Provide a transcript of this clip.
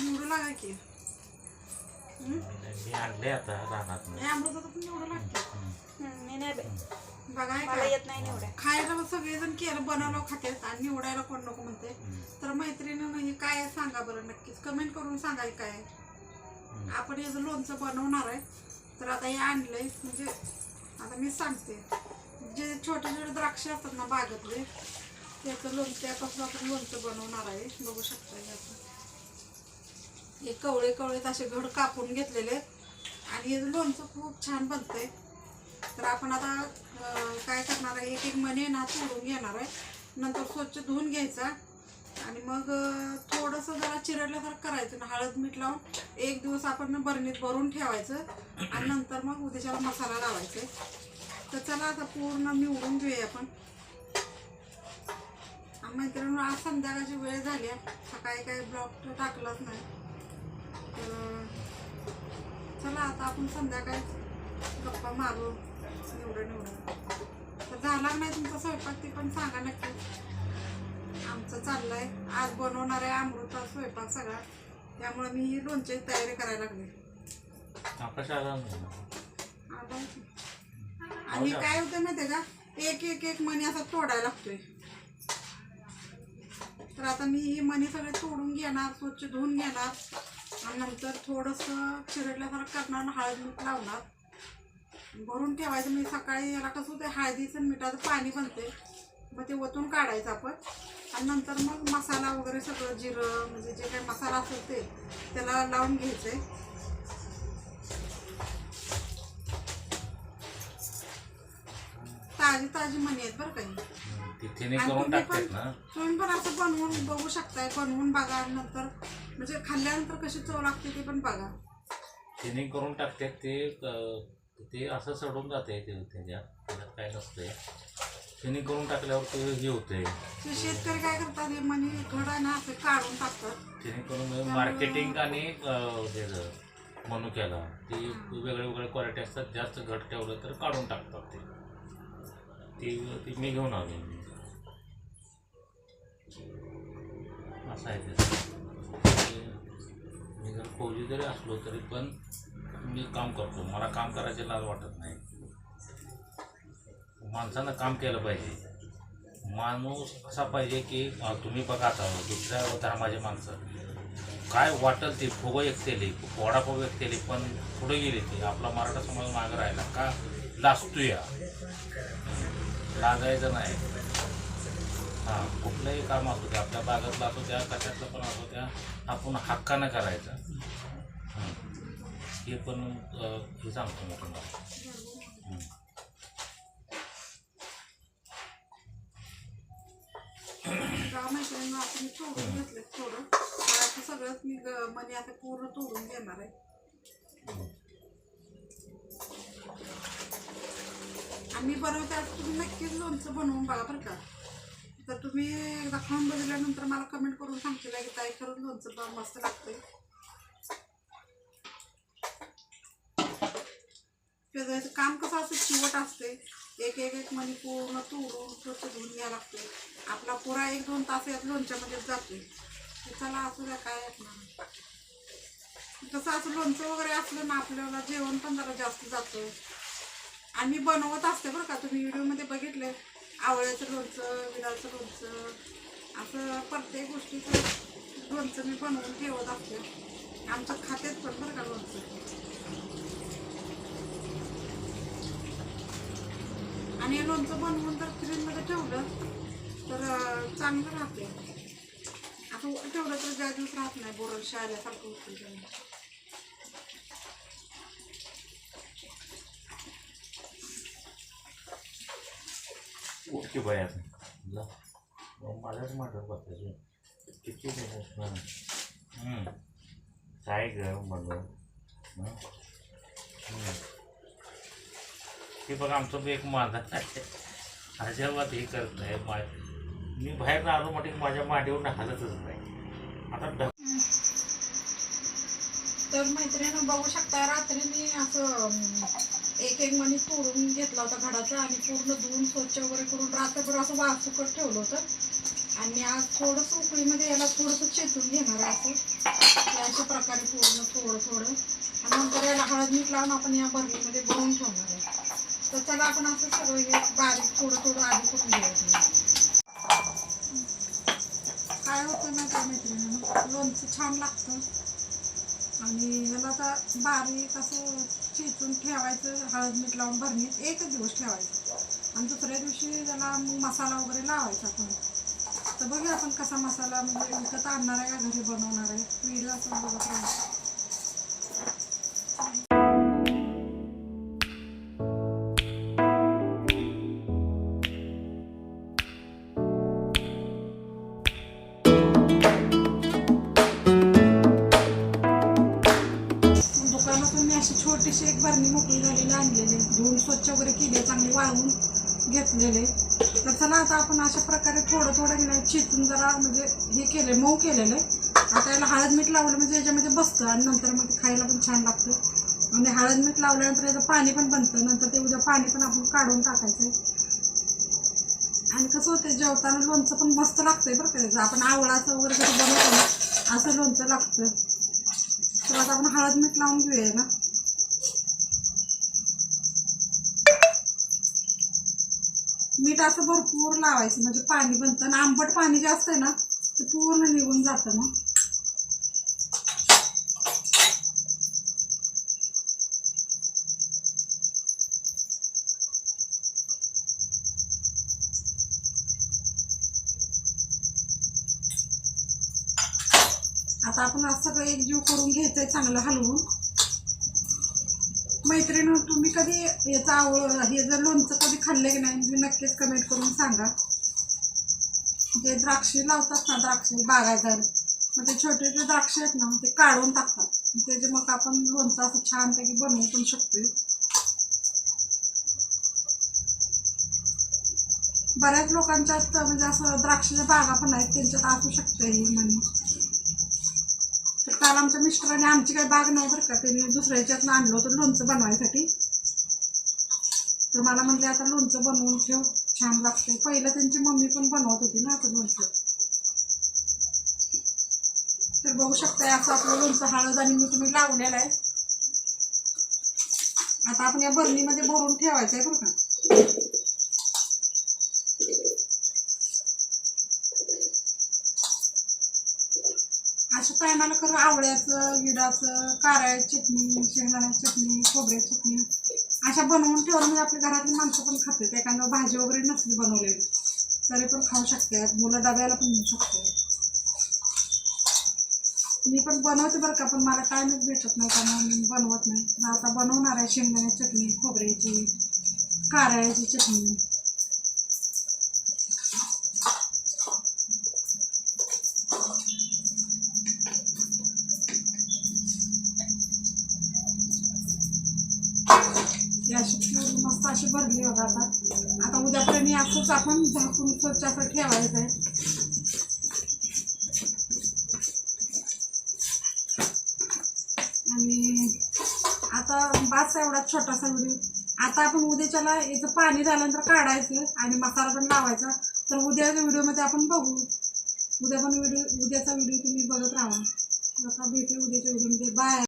निवडू लागा की. हं? मी आणले आता रानात हे अमृताचं पण निवडू लागते मी नाही बाई. बघा हे मला काय. येत नाही निवड्या. खायला मग सगळेजण केलं बनवलं खात्यात आणि निवडायला कोण नको म्हणते? तर मैत्रिणीनं हे काय आहे सांगा बरं नक्कीच. कमेंट करून सांगा हे काय आहे. आपण याचं लोणचं बनवणार आहे तर आता हे आणलंय म्हणजे आता मी सांगते. जे छोटे छोटे द्राक्ष असतात ना बागेतले त्याचं लोणचं त्यापासून आपण लोणचं बनवणार आहे. बघू शकता हे आपण हे कवळे कवळे असे घड कापून घेतलेले आहेत. आणि हे लोणचं खूप छान बनतंय. तर आपण आता काय करणार आहे? एक एक मणी ना तोडून घेणार आहे. नंतर स्वच्छ धुवून घ्यायचा. आणि मग थोडंसं जरा चिरडल्यासारखं करायचं. ना हळद मीठ लावून एक दिवस आपण बरणीत भरून ठेवायचं. आणि नंतर मग उद्याच्याला मसाला लावायचा तर चला आता पूर्ण निवडून घेऊया आपण. मैत्रिणी आज संध्याकाळची वेळ झाली आहे. सकाळी काही ब्लॉक टाकलाच नाही. तर चला आता आपण संध्याकाळी गप्पा मारू निवडं निवडं. तर झाला नाही तुमचा स्वयंपाक ते पण सांगा नक्की. आमचं चाललंय. आज बनवणार आहे अमृता स्वयंपाक सगळा. त्यामुळे मी ही लोणच्याची तयारी करायला लागली. आणि काय होतं माहितीये का? एक एक एक मणी असा तोडायला लागतोय. तर आता मी ही मणी सगळे तोडून घेणार स्वच्छ धुवून घेणार. आणि नंतर थोडंसं चिरडल्यासारखं करणार हळद मीठ लावणार. भरून ठेवायचं मी सकाळी याला कसं होतं हळदीचं मिठाचं पाणी बनते मग ते ओतून काढायचं आपण. आणि नंतर मग मसाला वगैरे सगळं जिरं म्हणजे जे काही मसाला असेल ते त्याला लावून घ्यायचं आहे ताजी ताजी मणी आहेत बरं काही तुम्ही पण असं बनवून बघू शकताय बनवून बघा नंतर म्हणजे खाल्ल्यानंतर कशी चव लागते ते पण बघा. थिनिंग करून टाकतात ते ते असं सडून जाते ते त्याच्यात त्याच्यात काय नसतंय. थिनिंग करून टाकल्यावर ते हे होतंय. ते शेतकरी काय करतात हे घडा ना असं काढून टाकतात. थिनिंग करून मार्केटिंग आणि अं, त्याचं मनुक्याला ते वेगळे वेगळे क्वालिटी असतात जास्त घट ठेवलं तर काढून टाकतात ते. ती ती मी घेऊन आलो. असं आहे ते. मी जर फौजी जरी असलो तरी पण मी काम करतो. मला काम करायची लाज वाटत नाही. माणसानं काम केलं पाहिजे. माणूस असा पाहिजे की तुम्ही बघा आता दुसऱ्या धर्माचे माणसं. काय वाटेल ते फुगं एकतेली वडापाव एकतेली पण पुढे गेली ती. आपला मराठा समाज मागं राहिला का? लाजतोया. लाजायचं नाही. हां कुठलंही काम असू द्या आपल्या बागातलं असू द्या कशातलं पण असू द्या आपण हक्कानं करायचं. हे. पण हे सांगतो मी तुम्हाला. हं. मी तोडून घेतलं थोडं. आता सगळंच मी ग- आता पूर्ण तोडून घेणार आहे. आणि बरोबर त्यात तुम्ही नक्कीच लोणचं बनवून बघा बरं का. तर तुम्ही एकदा खाऊन बघितल्यानंतर मला कमेंट करून सांगतील की ताई खरंच लोणचं बघ मस्त लागतंय? त्याचं काम कसं असतं? चिवट असते एक एक एक मणी पूर्ण तोडून स्वच्छ धुवून घ्यावं लागते आपला पुरा एक दोन तास यात लोणच्यामध्येच जाते चला असू द्या काय असणार तसं असं लोणचं वगैरे असलं ना आपल्याला जेवण पण जरा जास्त जातं आणि बनवत असते बरं का तुम्ही व्हिडिओमध्ये बघितले आवळ्याचं लोणचं विडाचं लोणचं असं प्रत्येक गोष्टीचं लोणचं मी बनवून ठेवत असते. आमच्या खात्यात पण बरं का लोणचं. आणि लोणचं बनवून जर फ्रीजमध्ये ठेवलं तर चांगलं राहते. असं ठेवलं तर ज्या दिवस राहत नाही बोरल शाळेसारखं होतं. ओके बाया माझ्याच माठात बसायचं किती हं. हं. काय ग म्हणलं? हं. ते बघा आमचं एक माझा अजिबात हे करत नाही मा मी बाहेर आलो म्हटलं की माझ्या मांडीवर हालतच नाही आता तर मैत्रिणी बघू शकता रात्री मी असं एक एक मणी तोडून घेतला होता घडाचा आणि पूर्ण धुवून स्वच्छ वगैरे करून रात्रभर असं वासुकट ठेवलं होतं. आणि आज थोडंसं उकळीमध्ये याला थोडंसं चेचून घेणार आहे असं. थोडं थोडं. आणि नंतर याला हळद मीठ लावून आपण या बर्नीमध्ये भरून ठेवणार आहे. तर त्याला आपण असं सगळं हे बारीक थोडं थोडं आधी करून घ्यायचं काय होतं ना त्या मैत्रिणीनं? लोणचं छान लागतं. आणि ह्याला आता बारीक असं चेचून ठेवायचं हळद मीठ लावून भरणीत एकच दिवस ठेवायचं. आणि दुसऱ्या दिवशी त्याला मग मसाला वगैरे लावायचा आपण. तर बघूया आपण कसा मसाला म्हणजे विकत आणणार आहे का घरी बनवणार आहे. व्हिडिओ असं बघत अशी छोटीशी एक बरणी मोकळी झालेली आणलेली धुवून स्वच्छ वगैरे केली चांगली वाळवून घेतलेले तर चला आता आपण अशा प्रकारे थोडं थोडं की चितून जरा म्हणजे हे केले मऊ केलेलं आता याला हळद मीठ लावलं म्हणजे याच्यामध्ये बसतं आणि नंतर मग ते खायला पण छान लागतं. आणि हळद मीठ लावल्यानंतर याचं पाणी पण बनतं. नंतर ते उद्या पाणी पण आपण काढून टाकायचं आणि कसं होतं जेवताना लोणचं पण मस्त लागतंय बरं का आपण आवळाचं वगैरे कसं बनवतो ना असं लोणचं लागतं. तर आता आपण हळद मीठ लावून घेऊया ना. मीठ असं भरपूर लावायचं म्हणजे पाणी बनतं आणि आंबट पाणी जे असतंय ना ते पूर्ण निघून जातं मग. आता आपण असं सगळं एकजीव करून घ्यायचंय चांगलं हलवून. मैत्रिणी तुम्ही कधी याचं आवळ हे जर लोणचं कधी खाल्लं की नाही तुम्ही नक्कीच कमेंट करून सांगा. जे द्राक्षे लावतात ना द्राक्षे बागायदार मग ते छोटे जे द्राक्ष आहेत ना ते काढून टाकतात. त्याचे मग आपण लोणचं असं छानपैकी बनवू पण शकतोय. बऱ्याच लोकांच्यात म्हणजे असं द्राक्षाच्या बागा पण आहेत त्यांच्यात असू शकतं हे म्हणून. काल आमच्या मिस्टरांनी आमची काही बाग नाही बरं का. त्यांनी दुसऱ्याच्यातनं आणलं होतं लोणचं बनवायसाठी. तर मला म्हणले आता लोणचं बनवून ठेव छान लागते पहिलं त्यांची मम्मी पण बनवत होती ना आता लोणचं. तर बघू शकताय असं आपलं लोणचं हळद आणि मी तुम्ही लावलेलं आहे. आता आपण या बरणीमध्ये भरून ठेवायचं आहे बरं का. असं टायमाला करू आवळ्याचं विडाचं कारळ्याची चटणी शेंगदाण्याची चटणी खोबऱ्याची चटणी अशा बनवून ठेवलं म्हणजे आपल्या घरातली माणसं पण खातात. एखादं भाजी वगैरे नसली बनवलेली तरी पण खाऊ शकते मुलं डब्याला पण देऊ शकतो मी पण बनवते बरं का पण मला टाईमच भेटत नाही त्यामुळे मी बनवत नाही. आता बनवणार आहे शेंगदाण्याची चटणी खोबऱ्याची कारळ्याची चटणी ही अशी पूर्ण मस्त अशी भरली होता आता. आता उद्यापर्यंत असंच आपण झाकून स्वच्छ असं ठेवायचं आहे. आणि आता बास एवढा छोटासा व्हिडिओ. आता आपण उद्याच्याला याचं पाणी झाल्यानंतर काढायचं आणि मसाला पण लावायचा. तर उद्याच्या व्हिडिओमध्ये आपण बघू. उद्या पण व्हिडिओ उद्याचा व्हिडिओ तुम्ही बघत राहा. आता भेटू उद्याच्या व्हिडिओमध्ये. बाय.